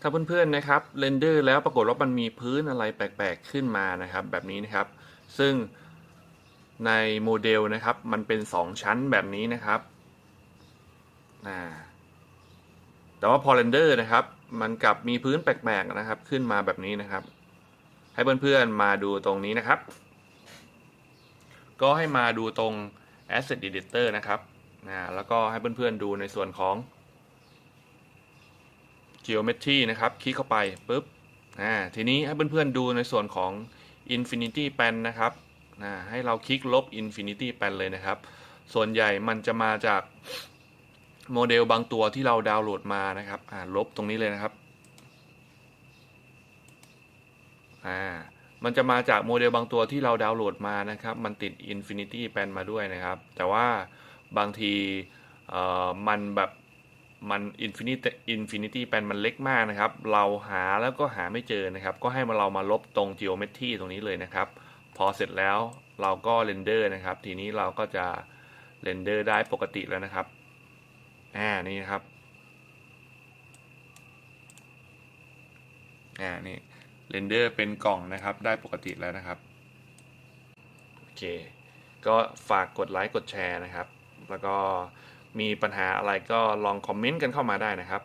ถ้าเพื่อนๆนะครับเรนเดอร์แล้วปรากฏว่ามันมีพื้นอะไรแปลกๆขึ้นมานะครับ แบบนี้นะครับ ซึ่งในโมเดลนะครับ มันเป็น 2 ชั้นแบบนี้นะครับแต่ว่าพอเรนเดอร์นะครับ มันกลับมีพื้นแปลกๆนะครับ ขึ้นมาแบบนี้นะครับ ให้เพื่อนๆมาดูตรงนี้นะครับ ก็ให้มาดูตรง Asset Editor นะครับแล้วก็ให้เพื่อนๆดูในส่วนของ Geometry นะครับ คลิกเข้าไปปุ๊บอ่าทีนี้ให้เพื่อนๆดูในส่วนของ Infinity Pan นะครับอ่าให้เราคลิกลบ Infinity Pan เลยนะครับ ส่วนใหญ่มันจะมาจากโมเดลบางตัวที่เราดาวน์โหลดมานะครับอ่าลบตรงนี้เลยนะครับอ่ามันจะมาจากโมเดลบางตัวที่เราดาวน์โหลดมานะครับ มันติด Infinity Pan มาด้วยนะครับ แต่ว่าบางทีอ่อมันแบบ มัน Infinity Infinity Pan มันเล็กมากนะครับ เราหาแล้วก็หาไม่เจอนะครับ ก็ให้มาเรามาลบตรง Geometry ตรงนี้เลยนะครับ พอเสร็จแล้วเราก็เรนเดอร์นะครับ ทีนี้เราก็จะเรนเดอร์ได้ปกติแล้วนะครับอ่านี่นะครับอ่านี่เรนเดอร์เป็นกล่องนะครับ ได้ปกติแล้วนะครับโอเค ก็ฝากกดไลค์กดแชร์นะครับ แล้วก็ มีปัญหาอะไรก็ลองคอมเมนต์กันเข้ามาได้นะครับ